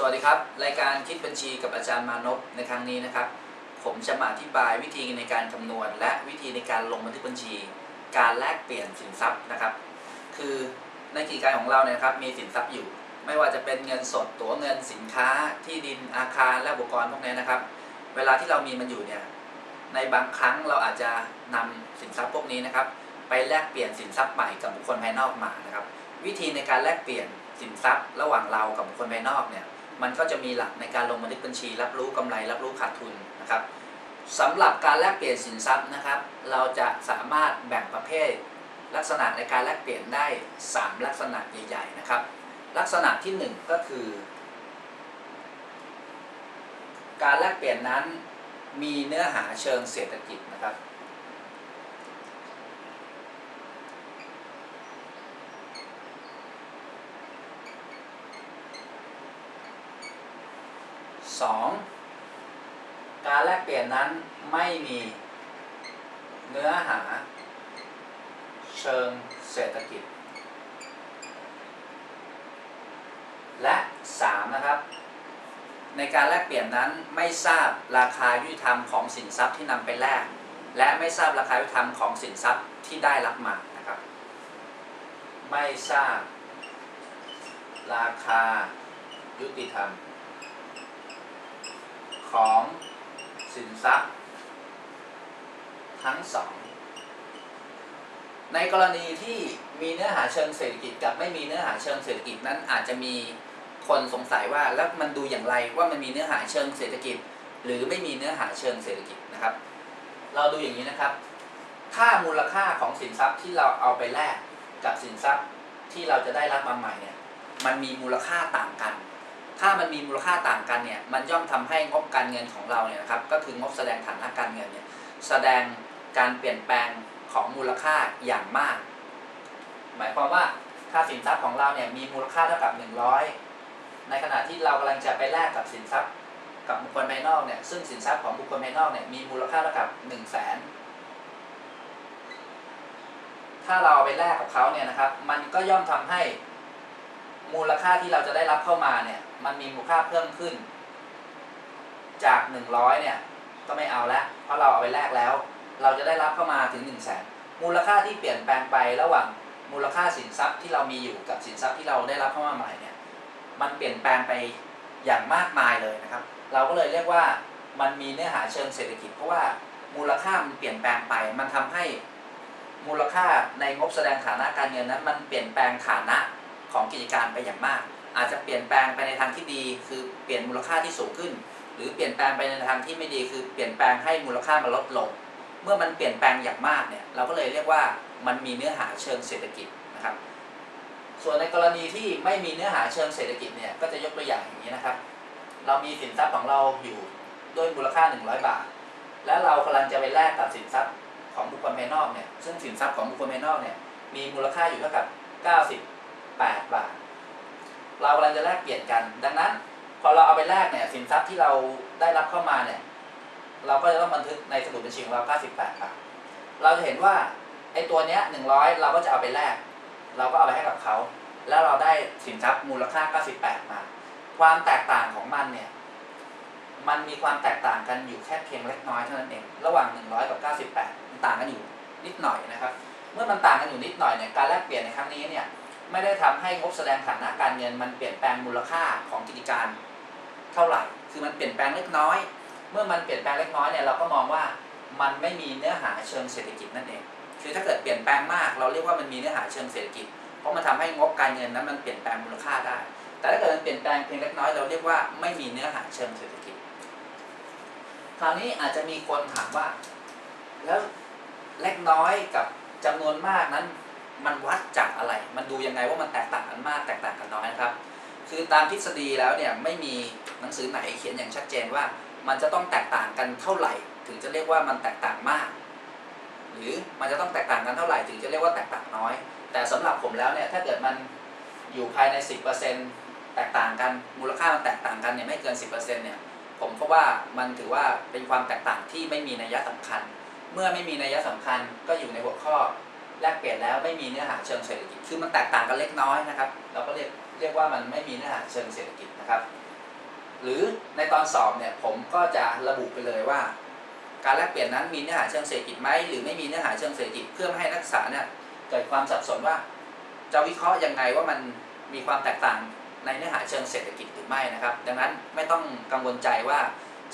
สวัสดีครับ รายการคิดบัญชีกับอาจารย์มานพในครั้งนี้นะครับ ผมจะมาอธิบายวิธีในการคำนวณ และวิธีในการลงบันทึกบัญชี การแลกเปลี่ยนสินทรัพย์นะครับ คือในกิจการของเราเนี่ยนะครับมีสินทรัพย์อยู่ ไม่ว่าจะเป็นเงินสดตั๋วเงินสินค้า ที่ดินอาคารและอุปกรณ์พวกนี้นะครับ เวลาที่เรามีมันอยู่เนี่ยในบางครั้งเราอาจจะนำสินทรัพย์พวกนี้นะครับ ไปแลกเปลี่ยนสินทรัพย์ใหม่กับบุคคลภายนอกมานะครับ วิธีในการแลกเปลี่ยนสินทรัพย์ ระหว่างเรากับบุคคลภายนอกเนี่ย มันก็จะมีหลักในการลงบันทึกบัญชี รับรู้กำไร รับรู้ขาดทุนนะครับสำหรับการแลกเปลี่ยนสินทรัพย์นะครับ เราจะสามารถแบ่งประเภท ลักษณะในการแลกเปลี่ยนได้ 3 ลักษณะใหญ่ๆนะครับ ลักษณะที่ 1 ก็คือ การแลกเปลี่ยนนั้นมีเนื้อหาเชิงเศรษฐกิจนะครับ 2. การแลกเปลี่ยนนั้นไม่มีเนื้อหา เชิงเศรษฐกิจ และ 3. นะครับ ในการแลกเปลี่ยนนั้นไม่ทราบราคายุติธรรมของสินทรัพย์ที่นำไปแลกและไม่ทราบราคายุติธรรมของสินทรัพย์ที่ได้รับมานะครับ ไม่ทราบราคายุติธรรม ของสินทรัพย์ทั้งสอง ในกรณีที่มีเนื้อหาเชิงเศรษฐกิจกับไม่มีเนื้อหาเชิงเศรษฐกิจนั้นอาจจะมีคนสงสัยว่าแล้วมันดูอย่างไรว่ามันมีเนื้อหาเชิงเศรษฐกิจ หรือไม่มีเนื้อหาเชิงเศรษฐกิจนะครับ เราดูอย่างนี้นะครับถ้ามูลค่าของสินทรัพย์ที่เราเอาไปแลกกับสินทรัพย์ที่เราจะได้รับมาใหม่เนี่ยมันมีมูลค่าต่างกัน ถ้ามันมีมูลค่าต่างกันเนี่ยมันย่อมทำให้งบการเงินของเราเนี่ยนะครับก็คืองบแสดงฐานะการเงินเนี่ยแสดงการเปลี่ยนแปลงของมูลค่าอย่างมาก หมายความว่าถ้าสินทรัพย์ของเราเนี่ยมีมูลค่าเท่ากับ 100 ในขณะที่เรากำลังจะไปแลกกับสินทรัพย์กับบุคคลภายนอกเนี่ยซึ่งสินทรัพย์ของบุคคลภายนอกเนี่ยมีมูลค่าเท่ากับ 1 0 0 0 0แสนถ้าเราเอาไปแลกกับเขาเนี่ยนะครับ มันก็ย่อมทำให้ มูลค่าที่เราจะได้รับเข้ามาเนี่ย มันมีมูลค่าเพิ่มขึ้น จาก100เนี่ย ก็ไม่เอาแล้วเพราะเราเอาไปแลกแล้ว เราจะได้รับเข้ามาถึง1 0 0 0 0แสนมูลค่าที่เปลี่ยนแปลงไประหว่างมูลค่าสินทรัพย์ที่เรามีอยู่กับสินทรัพย์ที่เราได้รับเข้ามาใหม่เนี่ย มันเปลี่ยนแปลงไปอย่างมากมายเลยนะครับ เราก็เลยเรียกว่ามันมีเนื้อหาเชิงเศรษฐกิจเพราะว่ามูลค่ามันเปลี่ยนแปลงไป มันทำให้มูลค่าในงบแสดงฐานะการเงินนั้น มันเปลี่ยนแปลงฐานะ ของกิจการไปอย่างมาก อาจจะเปลี่ยนแปลงไปในทางที่ดี คือเปลี่ยนมูลค่าที่สูงขึ้น หรือเปลี่ยนแปลงไปในทางที่ไม่ดี คือเปลี่ยนแปลงให้มูลค่ามันลดลง เมื่อมันเปลี่ยนแปลงอย่างมากเนี่ยเราก็เลยเรียกว่ามันมีเนื้อหาเชิงเศรษฐกิจนะครับ ส่วนในกรณีที่ไม่มีเนื้อหาเชิงเศรษฐกิจเนี่ยก็จะยกตัวอย่างอย่างนี้นะครับ เรามีสินทรัพย์ของเราอยู่ด้วยมูลค่า 100 บาท และเรากำลังจะไปแลกกับสินทรัพย์ของบุคคลภายนอกเนี่ยซึ่งสินทรัพย์ของบุคคลภายนอกเนี่ยมีมูลค่าอยู่เท่ากับ 8 บาท เรากำลังจะแลกเปลี่ยนกัน ดังนั้น พอเราเอาไปแลกเนี่ยสินทรัพย์ที่เราได้รับเข้ามาเนี่ยเราก็จะต้องบันทึกในสมุดบัญชีของเรา98 บาท เราจะเห็นว่าไอ้ตัวเนี้ย100 เราก็จะเอาไปแลก เราก็เอาไปให้กับเขา แล้วเราได้สินทรัพย์มูลค่า 98 มา ความแตกต่างของมันเนี่ย มันมีความแตกต่างกันอยู่แค่เพียงเล็กน้อยเท่านั้นเอง ระหว่าง 100 กับ 98 มันต่างกันอยู่นิดหน่อยนะครับ เมื่อมันต่างกันอยู่นิดหน่อยเนี่ย การแลกเปลี่ยนในครั้งนี้เนี่ย ไม่ได้ทำให้งบแสดงฐานะการเงินมันเปลี่ยนแปลงมูลค่าของกิจการเท่าไหร่ คือมันเปลี่ยนแปลงเล็กน้อย เมื่อมันเปลี่ยนแปลงเล็กน้อยเนี่ยเราก็มองว่ามันไม่มีเนื้อหาเชิงเศรษฐกิจนั่นเอง คือถ้าเกิดเปลี่ยนแปลงมาก เราเรียกว่ามันมีเนื้อหาเชิงเศรษฐกิจ เพราะมันทำให้งบการเงินนั้นมันเปลี่ยนแปลงมูลค่าได้ แต่ถ้าเกิดมันเปลี่ยนแปลงเพียงเล็กน้อยเราเรียกว่าไม่มีเนื้อหาเชิงเศรษฐกิจ คราวนี้อาจจะมีคนถามว่า แล้วเล็กน้อยกับจำนวนมากนั้น มันวัดจากอะไร มันดูยังไงว่ามันแตกต่างกันมากแตกต่างกันน้อยนะครับ คือตามทฤษฎีแล้วเนี่ยไม่มีหนังสือไหนเขียนอย่างชัดเจนว่า มันจะต้องแตกต่างกันเท่าไหร่ ถึงจะเรียกว่ามันแตกต่างมาก หรือมันจะต้องแตกต่างกันเท่าไหร่ถึงจะเรียกว่าแตกต่างน้อย แต่สำหรับผมแล้วเนี่ยถ้าเกิดมันอยู่ภายใน 10%แตกต่างกันมูลค่ามันแตกต่างกันเนี่ยไม่เกิน 10%เนี่ยผมก็ว่ามันถือว่าเป็นความแตกต่างที่ไม่มีนัยสำคัญ เมื่อไม่มีนัยสำคัญก็อยู่ในหัวข้อ แลกเปลี่ยนแล้วไม่มีเนื้อหาเชิงเศรษฐกิจ คือมันแตกต่างกันเล็กน้อยนะครับ เราก็เรียกเรียกว่ามันไม่มีเนื้อหาเชิงเศรษฐกิจนะครับ หรือในตอนสอบเนี่ยผมก็จะระบุไปเลยว่า การแลกเปลี่ยนนั้นมีเนื้อหาเชิงเศรษฐกิจไหมหรือไม่มีเนื้อหาเชิงเศรษฐกิจเพื่อให้นักศึกษาเนี่ยเกิดความสับสนว่า จะวิเคราะห์ยังไงว่ามันมีความแตกต่างในเนื้อหาเชิงเศรษฐกิจหรือไม่นะครับ ดังนั้นไม่ต้องกังวลใจว่า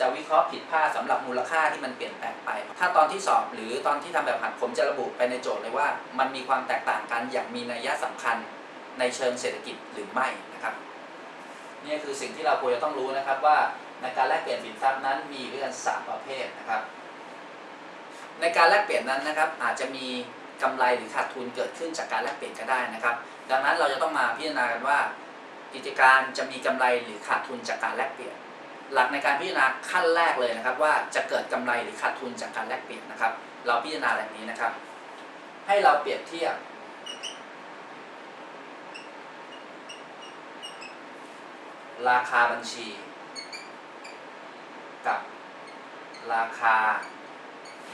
จะวิเคราะห์ผิดพลาดสำหรับมูลค่าที่มันเปลี่ยนแปลงไป ถ้าตอนที่สอบหรือตอนที่ทำแบบหัดผมจะระบุไปในโจทย์เลยว่า มันมีความแตกต่างกันอย่างมีนัยสำคัญในเชิงเศรษฐกิจหรือไม่นะครับนี่คือสิ่งที่เราควรจะต้องรู้นะครับว่าในการแลกเปลี่ยนสินทรัพย์นั้นมีด้วยกันสามประเภทนะครับ ในการแลกเปลี่ยนนั้นนะครับ อาจจะมีกำไรหรือขาดทุนเกิดขึ้นจากการแลกเปลี่ยนก็ได้นะครับ ดังนั้นเราจะต้องมาพิจารณากันว่ากิจการจะมีกำไรหรือขาดทุนจากการแลกเปลี่ยน หลักในการพิจารณาขั้นแรกเลยนะครับ ว่าจะเกิดกำไรหรือขาดทุนจากการแลกเปลี่ยนนะครับ เราพิจารณาแบบนี้นะครับ ให้เราเปรียบเทียบ ราคาบัญชี กับราคา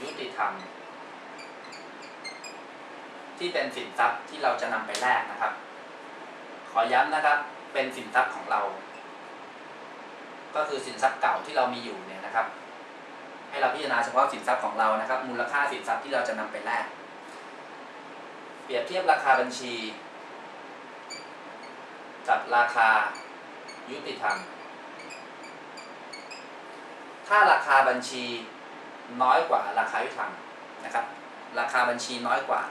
ยุติธรรม ที่เป็นสินทรัพย์ที่เราจะนำไปแลกนะครับ ขอย้ำนะครับเป็นสินทรัพย์ของเรา ก็คือสินทรัพย์เก่าที่เรามีอยู่เนี่ยนะครับ ให้เราพิจารณาเฉพาะสินทรัพย์ของเรานะครับ มูลค่าสินทรัพย์ที่เราจะนำไปแลกเปรียบเทียบราคาบัญชีกับราคายุติธรรม ถ้าราคาบัญชีน้อยกว่าราคายุติธรรมนะครับ ราคาบัญชีน้อยกว่า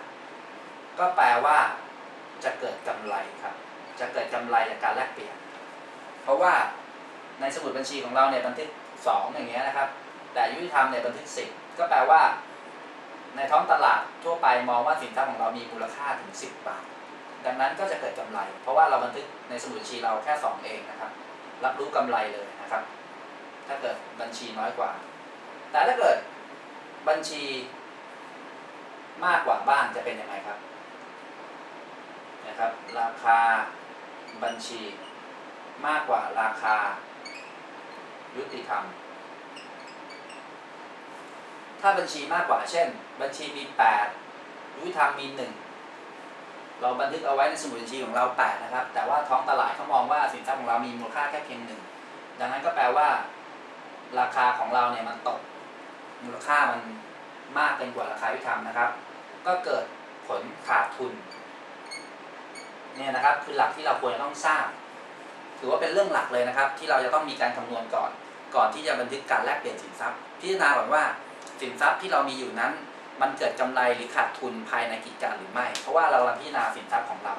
ก็แปลว่าจะเกิดกำไรครับ จะเกิดกำไรจากการแลกเปลี่ยน เพราะว่า ในสมุดบัญชีของเราเนี่ยบันทึก 2 อย่างเงี้ยนะครับ แต่ยุติธรรมเนี่ยบันทึก 10 ก็แปลว่า ในท้องตลาดทั่วไปมองว่าสินทรัพย์ของเรามีมูลค่าถึง 10 บาท ดังนั้นก็จะเกิดกำไร เพราะว่าเราบันทึกในสมุดบัญชีเราแค่ 2 เองนะครับ รับรู้กำไรเลยนะครับ ถ้าเกิดบัญชีน้อยกว่า แต่ถ้าเกิดบัญชีมากกว่าบ้างจะเป็นยังไงครับนะครับ ราคาบัญชีมากกว่าราคา ยุติธรรม ถ้าบัญชีมากกว่า เช่น บัญชีมี 8 ยุติธรรมมี 1 เราบันทึกเอาไว้ในสมุดบัญชีของเรา 8 นะครับ แต่ว่าท้องตลาดเขามองว่าสินทรัพย์ของเรามีมูลค่าแค่เพียงหนึ่งดังนั้นก็แปลว่า ราคาของเราเนี่ยมันตก มูลค่ามันมากเกินกว่าราคายุติธรรมนะครับ ก็เกิดผลขาดทุนเนี่ยนะครับคือหลักที่เราควรจะต้องทราบ ถือว่าเป็นเรื่องหลักเลยนะครับ ที่เราจะต้องมีการคำนวณก่อน ก่อนที่จะบันทึกการแลกเปลี่ยนสินทรัพย์ พิจารณาก่อนว่าสินทรัพย์ที่เรามีอยู่นั้น มันเกิดกำไรหรือขาดทุนภายในกิจการหรือไม่ เพราะว่าเรากำลังพิจารณาสินทรัพย์ของเรา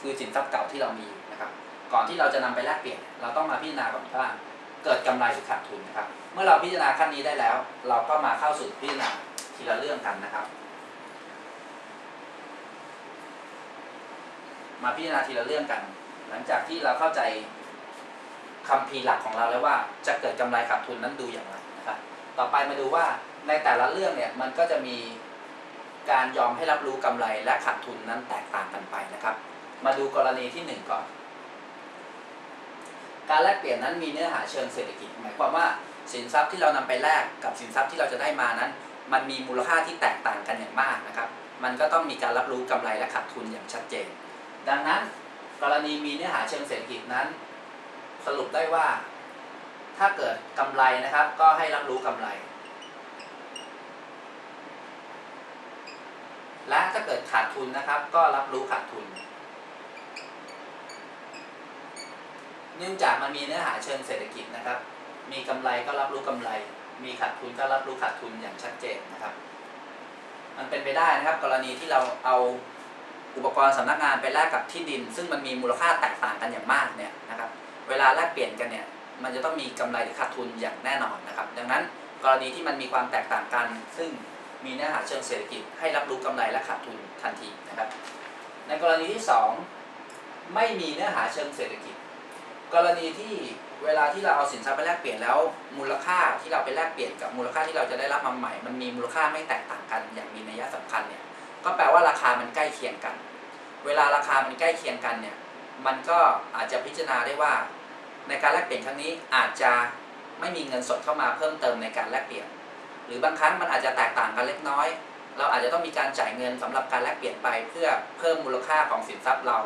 คือสินทรัพย์เก่าที่เรามีอยู่นะครับ ก่อนที่เราจะนำไปแลกเปลี่ยน เราต้องมาพิจารณาก่อนว่าเกิดกำไรหรือขาดทุนนะครับ เมื่อเราพิจารณาขั้นนี้ได้แล้ว เราก็มาเข้าสู่พิจารณาทีละเรื่องกันนะครับ มาพิจารณาทีละเรื่องกัน หลังจากที่เราเข้าใจ คำพีร์หลักของเราแล้วว่าจะเกิดกำไรขาดทุนนั้นดูอย่างไรนะครับ ต่อไปมาดูว่าในแต่ละเรื่องเนี่ยมันก็จะมีการยอมให้รับรู้กำไรและขาดทุนนั้นแตกต่างกันไปนะครับ มาดูกรณีที่หนึ่งก่อน การแลกเปลี่ยนนั้นมีเนื้อหาเชิงเศรษฐกิจ หมายความว่าสินทรัพย์ที่เรานำไปแลกกับสินทรัพย์ที่เราจะได้มานั้น มันมีมูลค่าที่แตกต่างกันอย่างมากนะครับ มันก็ต้องมีการรับรู้กำไรและขาดทุนอย่างชัดเจน ดังนั้นกรณีมีเนื้อหาเชิงเศรษฐกิจนั้น สรุปได้ว่า ถ้าเกิดกำไรนะครับ ก็ให้รับรู้กำไร และถ้าเกิดขาดทุนนะครับ ก็รับรู้ขาดทุน เนื่องจากมันมีเนื้อหาเชิงเศรษฐกิจนะครับ มีกำไรก็รับรู้กำไร มีขาดทุนก็รับรู้ขาดทุนอย่างชัดเจนนะครับ มันเป็นไปได้นะครับ กรณีที่เราเอาอุปกรณ์สำนักงานไปแลกกับที่ดิน ซึ่งมันมีมูลค่าแตกต่างกันอย่างมากเนี่ยนะครับ เวลาแลกเปลี่ยนกันเนี่ยมันจะต้องมีกำไรหรือขาดทุนอย่างแน่นอนนะครับ ดังนั้นกรณีที่มันมีความแตกต่างกัน ซึ่งมีเนื้อหาเชิงเศรษฐกิจให้รับรู้กำไรและขาดทุนทันทีนะครับ ในกรณีที่สองไม่มีเนื้อหาเชิงเศรษฐกิจ กรณีที่เวลาที่เราเอาสินทรัพย์ไปแลกเปลี่ยนแล้วมูลค่าที่เราไปแลกเปลี่ยนกับมูลค่าที่เราจะได้รับมาใหม่ มันมีมูลค่าไม่แตกต่างกันอย่างมีนัยสำคัญเนี่ยก็แปลว่าราคามันใกล้เคียงกัน เวลาราคามันใกล้เคียงกันเนี่ย มันก็อาจจะพิจารณาได้ว่า ในการแลกเปลี่ยนครั้งนี้อาจจะไม่มีเงินสดเข้ามาเพิ่มเติมในการแลกเปลี่ยน หรือบางครั้งมันอาจจะแตกต่างกันเล็กน้อย เราอาจจะต้องมีการจ่ายเงินสำหรับการแลกเปลี่ยนไป เพื่อเพิ่มมูลค่าของสินทรัพย์เรา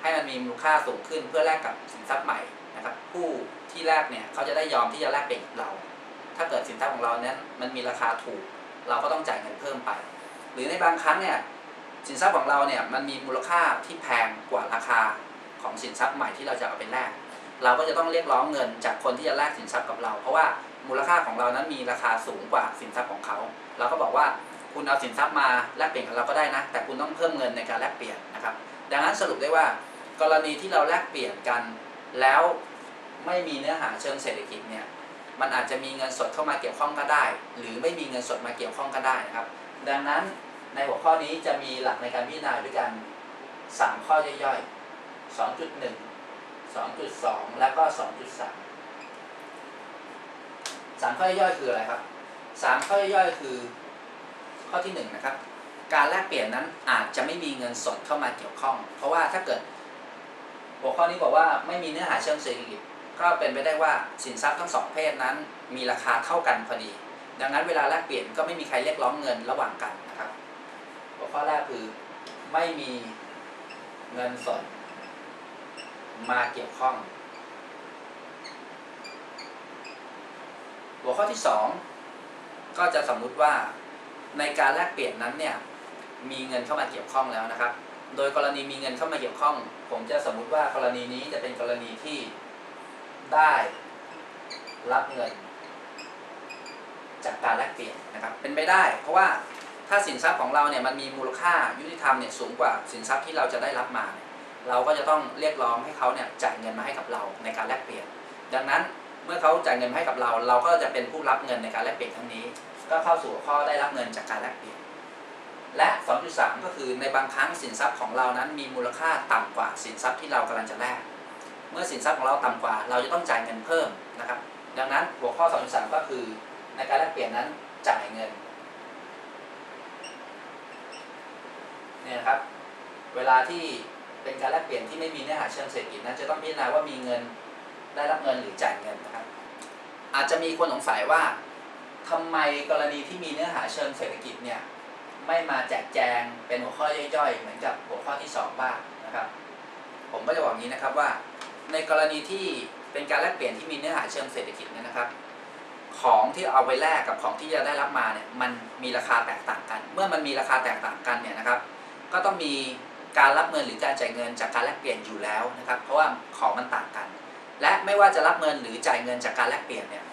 ให้มันมีมูลค่าสูงขึ้นเพื่อแลกกับสินทรัพย์ใหม่นะครับ ผู้ที่แรกเนี่ยเขาจะได้ยอมที่จะแลกเปลี่ยนกับเรา ถ้าเกิดสินค้าของเรานั้นมันมีราคาถูก เราก็ต้องจ่ายเงินเพิ่มไป หรือในบางครั้งเนี่ยสินทรัพย์ของเราเนี่ยมันมีมูลค่าที่แพงกว่าราคา ของสินทรัพย์ใหม่ที่เราจะเอาไปแลกเราก็จะต้องเรียกร้องเงินจากคนที่จะแลกสินทรัพย์กับเรา เพราะว่ามูลค่าของเรานั้นมีราคาสูงกว่าสินทรัพย์ของเขา เราก็บอกว่าคุณเอาสินทรัพย์มาแลกเปลี่ยนกับเราก็ได้นะ แต่คุณต้องเพิ่มเงินในการแลกเปลี่ยนนะครับ ดังนั้นสรุปได้ว่า กรณีที่เราแลกเปลี่ยนกัน แล้วไม่มีเนื้อหาเชิงเศรษฐกิจเนี่ยมันอาจจะมีเงินสดเข้ามาเกี่ยวข้องก็ได้ หรือไม่มีเงินสดมาเกี่ยวข้องก็ได้นะครับ ดังนั้นในหัวข้อนี้จะมีหลักในการพิจารณาด้วยกัน 3 ข้อย่อยๆ 2.1 2.2 แล้วก็ 2.3 3 ข้อย่อยคืออะไรครับ 3 ข้อย่อยคือข้อที่1นะครับ การแลกเปลี่ยนนั้นอาจจะไม่มีเงินสดเข้ามาเกี่ยวข้อง เพราะว่าถ้าเกิดหัวข้อนี้บอกว่าไม่มีเนื้อหาเชิงเศรษฐกิจก็เป็นไปได้ว่าสินทรัพย์ทั้งสองเพศนั้นมีราคาเท่ากันพอดี ดังนั้นเวลาแลกเปลี่ยนก็ไม่มีใครเรียกร้องเงินระหว่างกันนะครับ หัวข้อแรกคือไม่มีเงินสด มาเกี่ยวข้อง หัวข้อที่สองก็จะสมมุติว่าในการแลกเปลี่ยนนั้นเนี่ยมีเงินเข้ามาเกี่ยวข้องแล้วนะครับ โดยกรณีมีเงินเข้ามาเกี่ยวข้อง ผมจะสมมุติว่ากรณีนี้จะเป็นกรณีที่ได้รับเงิน จากการแลกเปลี่ยนนะครับ เป็นไปได้ เพราะว่าถ้าสินทรัพย์ของเราเนี่ยมันมีมูลค่ายุติธรรมเนี่ยสูงกว่าสินทรัพย์ที่เราจะได้รับมาเนี่ย เราก็จะต้องเรียกร้องให้เขาเนี่ยจ่ายเงินมาให้กับเราในการแลกเปลี่ยน ดังนั้นเมื่อเขาจ่ายเงินให้กับเรา เราก็จะเป็นผู้รับเงินในการแลกเปลี่ยนครั้งนี้ ก็เข้าสู่ข้อได้รับเงินจากการแลกเปลี่ยน และ 2.3 ก็คือในบางครั้งสินทรัพย์ของเรานั้นมีมูลค่าต่ำกว่าสินทรัพย์ที่เรากำลังจะแลกเมื่อสินทรัพย์ของเราต่ำกว่า เราจะต้องจ่ายเงินเพิ่มนะครับ ดังนั้นหัวข้อ 2.3 ก็คือในการแลกเปลี่ยนนั้นจ่ายเงินเนี่ยครับ เวลาที่ เป็นการแลกเปลี่ยนที่ไม่มีเนื้อหาเชิงเศรษฐกิจนั้นจะต้องพิจารณาว่ามีเงินได้รับเงินหรือจ่ายเงินนะครับ อาจจะมีคนสงสัยว่าทำไมกรณีที่มีเนื้อหาเชิงเศรษฐกิจเนี่ยไม่มาแจกแจงเป็นหัวข้อย่อยๆ เหมือนกับหัวข้อที่สองบ้างนะครับ ผมก็จะบอกงนี้นะครับว่า ในกรณีที่เป็นการแลกเปลี่ยนที่มีเนื้อหาเชิงเศรษฐกิจเนี่ยนะครับ ของที่เอาไปแลกกับของที่จะได้รับมาเนี่ยมันมีราคาแตกต่างกัน เมื่อมันมีราคาแตกต่างกันเนี่ยนะครับ ก็ต้องมี การรับเงินหรือการจ่ายเงินจากการแลกเปลี่ยนอยู่แล้วนะครับ เพราะว่าของมันต่างกัน และไม่ว่าจะรับเงินหรือจ่ายเงินจากการแลกเปลี่ยนเนี่ย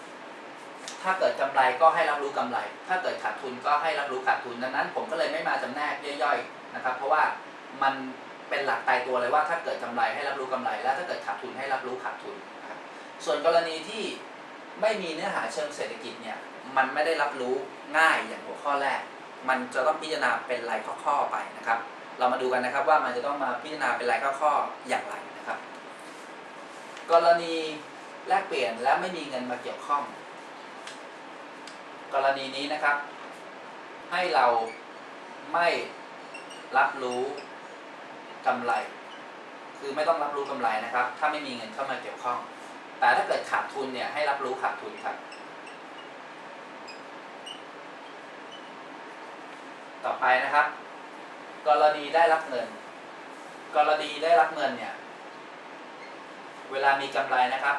ถ้าเกิดกำไรก็ให้รับรู้กำไร ถ้าเกิดขาดทุนก็ให้รับรู้ขาดทุนดังนั้น ผมก็เลยไม่มาจำแนกย่อยๆนะครับ เพราะว่ามันเป็นหลักตายตัวเลยว่าถ้าเกิดกำไรให้รับรู้กำไร และถ้าเกิดขาดทุนให้รับรู้ขาดทุนนะครับส่วนกรณีที่ไม่มีเนื้อหาเชิงเศรษฐกิจเนี่ยมันไม่ได้รับรู้ง่ายอย่างหัวข้อแรก มันจะต้องพิจารณาเป็นรายข้อๆไปนะครับ เรามาดูกันนะครับว่ามันจะต้องมาพิจารณาเป็นรายข้อๆอย่างไรนะครับ กรณีแลกเปลี่ยนและไม่มีเงินมาเกี่ยวข้อง กรณีนี้นะครับ ให้เราไม่รับรู้กำไร คือไม่ต้องรับรู้กำไรนะครับ ถ้าไม่มีเงินเข้ามาเกี่ยวข้อง แต่ถ้าเกิดขาดทุนเนี่ยให้รับรู้ขาดทุนครับ ต่อไปนะครับ กรณีได้รับเงิน กรณีได้รับเงินเนี่ย เวลามีกำไรนะครับ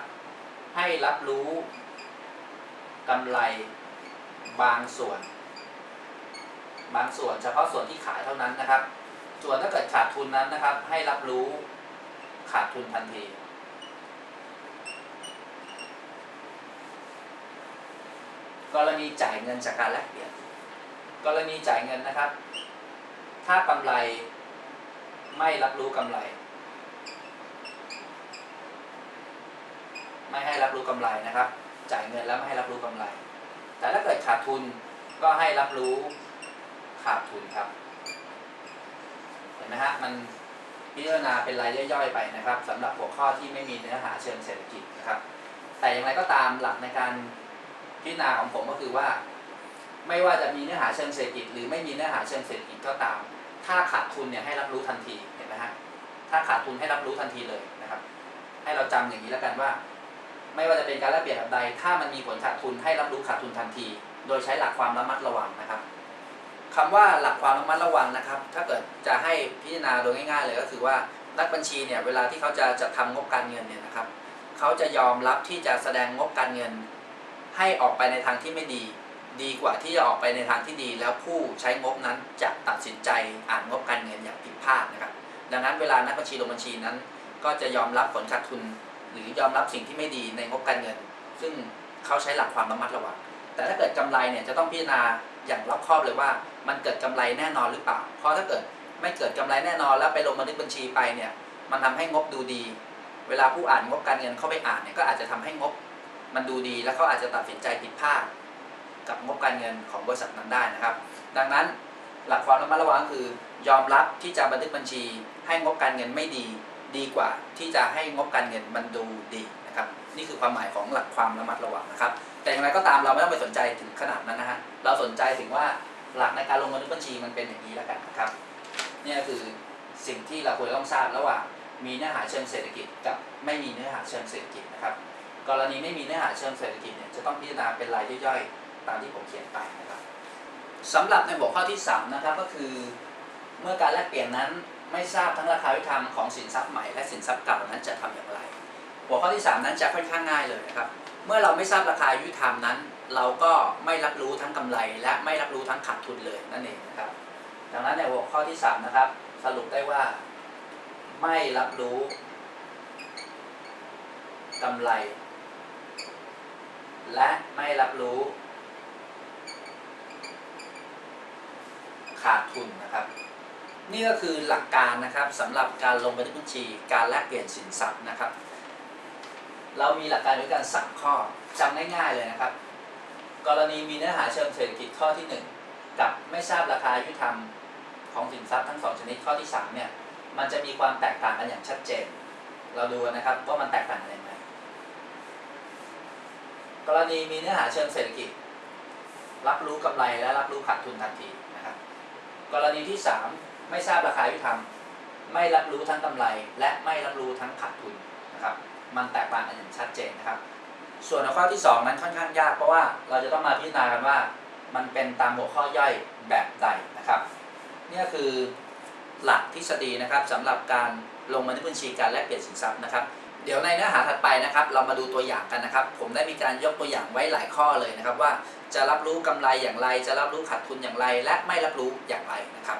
ให้รับรู้กำไรบางส่วน บางส่วนเฉพาะส่วนที่ขายเท่านั้นนะครับ ส่วนถ้าเกิดขาดทุนนั้นนะครับ ให้รับรู้ขาดทุนทันทีกรณีจ่ายเงินจากการแลกเปลี่ยน กรณีจ่ายเงินนะครับ ถ้ากำไรไม่รับรู้กำไร ไม่ให้รับรู้กำไรนะครับ จ่ายเงินแล้วไม่ให้รับรู้กำไร แต่ถ้าเกิดขาดทุนก็ให้รับรู้ขาดทุนครับ เห็นไหมฮะมันพิจารณาเป็นรายย่อยๆไปนะครับสำหรับหัวข้อที่ไม่มีเนื้อหาเชิงเศรษฐกิจนะครับ แต่อย่างไรก็ตามหลักในการพิจารณาของผมก็คือว่า ไม่ว่าจะมีเนื้อหาเชิงเศรษฐกิจ หรือไม่มีเนื้อหาเชิงเศรษฐกิจก็ตาม ถ้าขาดทุนเนี่ยให้รับรู้ทันทีเห็นไหมฮะถ้าขาดทุนให้รับรู้ทันทีเลยนะครับ ให้เราจำอย่างนี้แล้วกันว่า ไม่ว่าจะเป็นการแลกเปลี่ยนแบบใด ถ้ามันมีผลขาดทุนให้รับรู้ขาดทุนทันที โดยใช้หลักความระมัดระวังนะครับคำว่าหลักความระมัดระวังนะครับ ถ้าเกิดจะให้พิจารณาโดยง่ายๆเลยก็คือว่านักบัญชีเนี่ยเวลาที่เขาจะจัดทำงบการเงินเนี่ยนะครับเขาจะยอมรับที่จะแสดงงบการเงิน ให้ออกไปในทางที่ไม่ดี ดีกว่าที่จะออกไปในทางที่ดี แล้วผู้ใช้งบนั้นจะตัดสินใจอ่านงบการเงินอย่างผิดพลาดนะครับ ดังนั้นเวลานักบัญชีลงบัญชีนั้น ก็จะยอมรับผลขาดทุน หรือยอมรับสิ่งที่ไม่ดีในงบการเงิน ซึ่งเขาใช้หลักความระมัดระวังแต่ถ้าเกิดกำไรเนี่ยจะต้องพิจารณาอย่างรอบคอบเลยว่า มันเกิดกำไรแน่นอนหรือเปล่า เพราะถ้าเกิดไม่เกิดกำไรแน่นอนแล้วไปลงบันทึกบัญชีไปเนี่ยมันทำให้งบดูดี เวลาผู้อ่านงบการเงินเข้าไปอ่านเนี่ยก็อาจจะทำให้งบมันดูดี แล้วเขาอาจจะตัดสินใจผิดพลาด กับงบการเงินของบริษัทนั้นได้นะครับ ดังนั้นหลักความระมัดระวังก็คือยอมรับที่จะบันทึกบัญชี ให้งบการเงินไม่ดี ดีกว่าที่จะให้งบการเงินมันดูดีนะครับ นี่คือความหมายของหลักความระมัดระวังนะครับ แต่อย่างไรก็ตามเราไม่ต้องไปสนใจถึงขนาดนั้นนะฮะเราสนใจถึงว่าหลักในการลงบันทึกบัญชีมันเป็นอย่างนี้แล้วกันนะครับนี่คือสิ่งที่เราควรต้องทราบระหว่างมีเนื้อหาเชิงเศรษฐกิจกับไม่มีเนื้อหาเชิงเศรษฐกิจนะครับ กรณีไม่มีเนื้อหาเชิงเศรษฐกิจเนี่ยจะต้องพิจารณาเป็นรายย่อยๆ ตามที่ผมเขียนไปนะครับสำหรับในหัวข้อที่สามนะครับก็คือ เมื่อการแลกเปลี่ยนนั้นไม่ทราบทั้งราคายุติธรรมของสินทรัพย์ใหม่และสินทรัพย์เก่านั้นจะทำอย่างไร หัวข้อที่ 3 นั้นจะค่อนข้างง่ายเลยนะครับ เมื่อเราไม่ทราบราคายุติธรรมนั้น เราก็ไม่รับรู้ทั้งกำไร และไม่รับรู้ทั้งขาดทุนเลยนั่นเองนะครับ ดังนั้นในหัวข้อที่ 3 นะครับ สรุปได้ว่า ไม่รับรู้กำไร และไม่รับรู้ ขาดทุนนะครับ นี่ก็คือหลักการนะครับสำหรับการลงบันทึกบัญชี การแลกเปลี่ยนสินทรัพย์นะครับ เรามีหลักการด้วยกันสามข้อจำง่ายๆเลยนะครับ กรณีมีเนื้อหาเชิงเศรษฐกิจข้อที่หนึ่งกับไม่ทราบราคายุติธรรมของสินทรัพย์ทั้งสองชนิดข้อที่สามเนี่ยมันจะมีความแตกต่างกันอย่างชัดเจน เราดูนะครับว่ามันแตกต่างกันยังไงกรณีมีเนื้อหาเชิงเศรษฐกิจ รับรู้กำไรและรับรู้ขาดทุนทันที กรณีที่ 3 ไม่ทราบราคายุติธรรมไม่รับรู้ทั้งกำไร และไม่รับรู้ทั้งขาดทุนนะครับ มันแตกต่างกันอย่างชัดเจนนะครับ ส่วนข้อที่ 2 นั้นค่อนข้างยากเพราะว่าเราจะต้องมาพิจารณากันว่า มันเป็นตามหัวข้อย่อยแบบใดนะครับนี่คือหลักทฤษฎีนะครับสำหรับการลงบันทึกบัญชีการแลกเปลี่ยนสินทรัพย์นะครับ เดี๋ยวในเนื้อหาถัดไปนะครับ เรามาดูตัวอย่างกันนะครับ ผมได้มีการยกตัวอย่างไว้หลายข้อเลยนะครับว่า จะรับรู้กำไรอย่างไร จะรับรู้ขาดทุนอย่างไร และไม่รับรู้อย่างไรนะครับ